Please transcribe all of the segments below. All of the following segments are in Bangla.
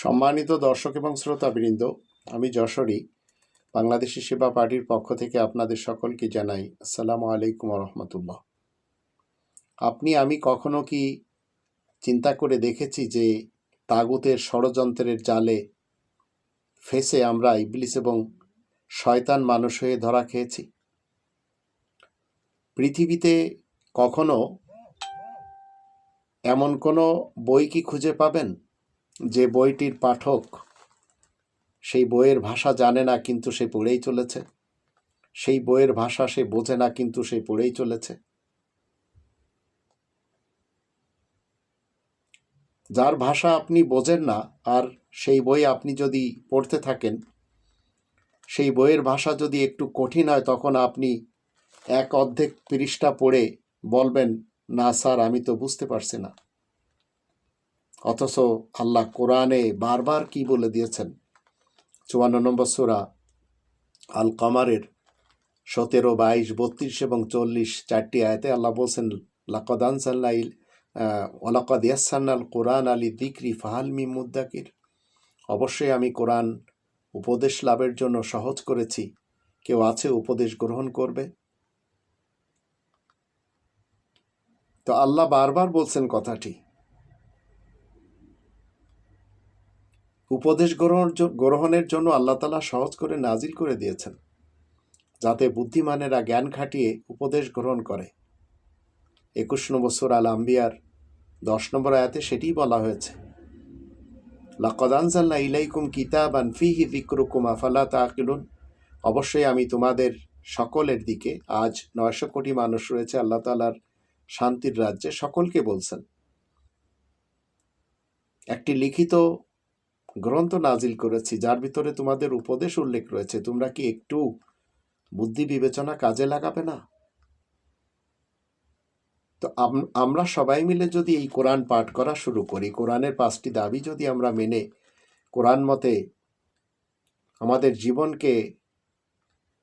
সম্মানিত দর্শক এবং শ্রোতাবৃন্দ, আমি যশোরী, বাংলাদেশি সেবা পার্টির পক্ষ থেকে আপনাদের সকলকে জানাই আসসালামু আলাইকুম রহমতুল্লাহ। আপনি, আমি কখনো কি চিন্তা করে দেখেছি যে তাগুতের ষড়যন্ত্রের জালে ফেসে আমরা ইবলিস এবং শয়তান মানুষ হয়ে ধরা খেয়েছি? পৃথিবীতে কখনো এমন কোনো বই কি খুঁজে পাবেন? যে বইটির পাঠক সেই বইয়ের ভাষা জানে না কিন্তু সে পড়েই চলেছে। সেই বইয়ের ভাষা সে বোঝে না কিন্তু সে পড়েই চলেছে। যার ভাষা আপনি বোঝেন না আর সেই বই আপনি যদি পড়তে থাকেন, সেই বইয়ের ভাষা যদি একটু কঠিন হয় তখন আপনি এক অর্ধেক পৃষ্ঠা পড়ে বলবেন, না স্যার, আমি তো বুঝতে পারছি না। অথচ আল্লাহ কোরআনে বারবার কি বলে দিয়েছেন? চুয়ান্ন নম্বর সুরা আল কামারের সতেরো, বাইশ, বত্রিশ এবং চল্লিশ চারটি আয়তে আল্লাহ বলছেন লাকদান সাল্লাইল ওলাকদ ইয়াসান্নাল কোরআন আলী দিকরি ফাহালমি মুদ্দাকির অবশ্যই আমি কোরআন উপদেশ লাভের জন্য সহজ করেছি। কেউ আছে উপদেশ গ্রহণ করবে? তো আল্লাহ বারবার বলছেন কথাটি। উপদেশ গ্রহণ গ্রহণের জন্য আল্লাহ তালা সহজ করে নাজিল করে দিয়েছেন, যাতে বুদ্ধিমানেরা জ্ঞান খাটিয়ে উপদেশ গ্রহণ করে। একুশ নম্বর সুর আল আম্বিয়ার দশ নম্বর আয়াতে সেটিই বলা হয়েছে লাকদানজাল্লা ইলাইকুম কিতাব আন আনফিহি দিকরুকুম আফালা তাকিলুন অবশ্যই আমি তোমাদের সকলের দিকে, আজ নয়শো কোটি মানুষ রয়েছে আল্লাহ তালার শান্তির রাজ্যে, সকলকে বলছেন। একটি লিখিত গ্রন্থ নাজিল করেছি, যার ভিতরে তোমাদের উপদেশ উল্লেখ রয়েছে। তোমরা কি একটু বুদ্ধি বিবেচনা কাজে লাগাবে না? তো আমরা সবাই মিলে যদি এই কোরআন পাঠ করা শুরু করি, কোরআনের পাঁচটি দাবি যদি আমরা মেনে কোরআন মতে আমাদের জীবনকে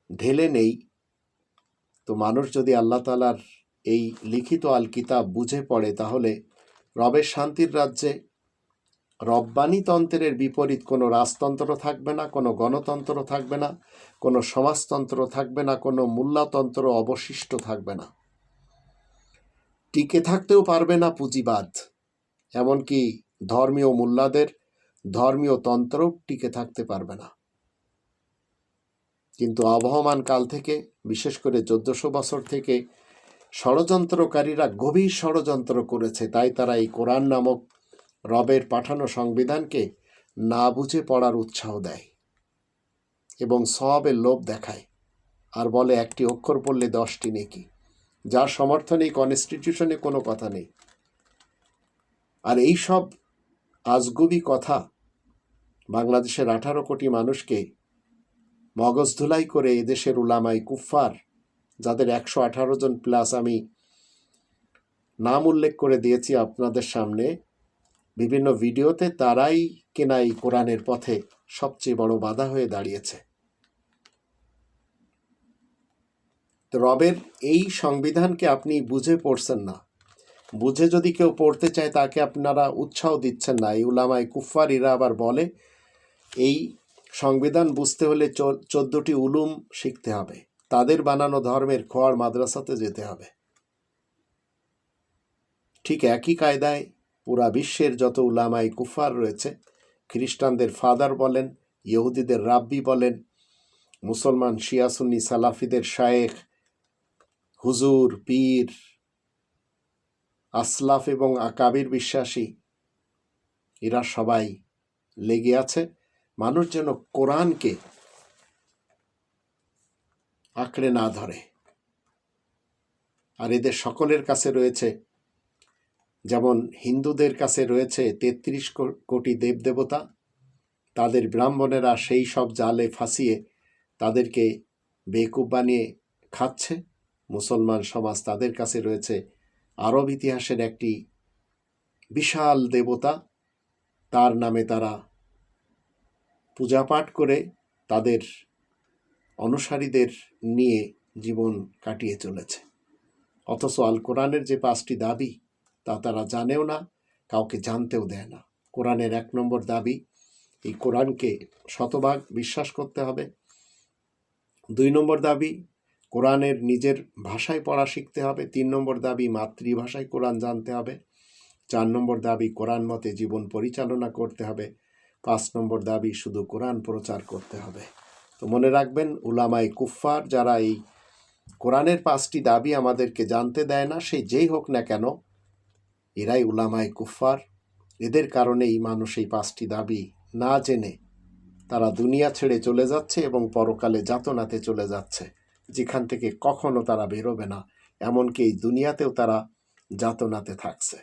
ঢেলে নেই, তো মানুষ যদি আল্লাহ তালার এই লিখিত আল কিতাব বুঝে পড়ে, তাহলে রবের শান্তির রাজ্যে রব্বানিতন্ত্রের বিপরীত কোনো রাজতন্ত্র থাকবে না, কোনো গণতন্ত্র থাকবে না, কোনো সমাজতন্ত্র থাকবে না, কোনো মূল্যতন্ত্র অবশিষ্ট থাকবে না। টিকে থাকতেও পারবে না পুঁজিবাদ, এমনকি ধর্মীয় মূল্যাদের, ধর্মীয় তন্ত্রও টিকে থাকতে পারবে না। কিন্তু আবহমান কাল থেকে, বিশেষ করে চোদ্দশো বছর থেকে, ষড়যন্ত্রকারীরা গভীর ষড়যন্ত্র করেছে, তাই তারা এই কোরআন নামক রবের পাঠানো সংবিধানকে না বুঝে পড়ার উৎসাহ দেয় এবং সবের লোভ দেখায়। আর বলে, একটি অক্ষর পড়লে দশটি নেকি, যার সমর্থনে কনস্টিটিউশনে কোনো কথা নেই। আর এই সব আজগুবি কথা বাংলাদেশের আঠারো কোটি মানুষকে মগজ ধুলাই করে এদেশের উলামাই কুফফার, যাদের একশো আঠারো জন প্লাস আমি নাম উল্লেখ করে দিয়েছি আপনাদের সামনে বিভিন্ন ভিডিওতে তারাই কেনা এই কোরআনের পথে সবচেয়ে বড় বাধা হয়ে দাঁড়িয়েছে। রবের এই সংবিধানকে আপনি বুঝে পড়ছেন না। বুঝে যদি কেউ পড়তে চায়, তাকে আপনারা উৎসাহ দিচ্ছেন না। এই উলামায় কুফারিরা আবার বলে, এই সংবিধান বুঝতে হলে চোদ্দটি উলুম শিখতে হবে। তাদের বানানো ধর্মের খোয়ার মাদ্রাসাতে যেতে হবে। ঠিক একই কায়দায় পুরা বিশ্বের যত উলামাই কুফার রয়েছে, খ্রিস্টানদের ফাদার বলেন, ইহুদিদের রাব্বি বলেন, মুসলমান শিয়াসুন্নি সালাফিদের শায়েখ, হুজুর, পীর, আসলাফ এবং আকাবির বিশ্বাসী, এরা সবাই লেগে আছে। মানুষ যেন কোরআনকে আঁকড়ে না ধরে। আর এদের সকলের কাছে রয়েছে যেমন হিন্দুদের কাছে রয়েছে তেত্রিশ কোটি দেবদেবতা, তাদের ব্রাহ্মণেরা সেই সব জালে ফাঁসিয়ে তাদেরকে বেকুব বানিয়ে খাচ্ছে। মুসলমান সমাজ তাদের কাছে রয়েছে আরব ইতিহাসের একটি বিশাল দেবতা। তার নামে তারা পূজা পাঠ করে তাদের অনুসারীদের নিয়ে জীবন কাটিয়ে চলেছে। অথচ আল কোরআনের যে পাঁচটি দাবি তা তারা জানেও না, কাউকে জানতেও দেয় না। কোরআনের এক নম্বর দাবি, এই কোরআনকে শতভাগ বিশ্বাস করতে হবে। দুই নম্বর দাবি, কোরআনের নিজের ভাষায় পড়া শিখতে হবে। তিন নম্বর দাবি, মাতৃভাষায় কোরআন জানতে হবে। চার নম্বর দাবি, কোরআন মতে জীবন পরিচালনা করতে হবে। পাঁচ নম্বর দাবি, শুধু কোরআন প্রচার করতে হবে। তো মনে রাখবেন উলামাই কুফফার যারা এই কোরআনের পাঁচটি দাবি আমাদেরকে জানতে দেয় না সেই যেই হোক না কেন এরাই উলামায় কুফফার। এদের কারণেই মানুষ এই পাঁচটি দাবি না জেনে তারা দুনিয়া ছেড়ে চলে যাচ্ছে এবং পরকালে যাতনাতে চলে যাচ্ছে, যেখান থেকে কখনো তারা বেরোবে না। এমনকি এই দুনিয়াতেও তারা যাতনাতে থাকছে।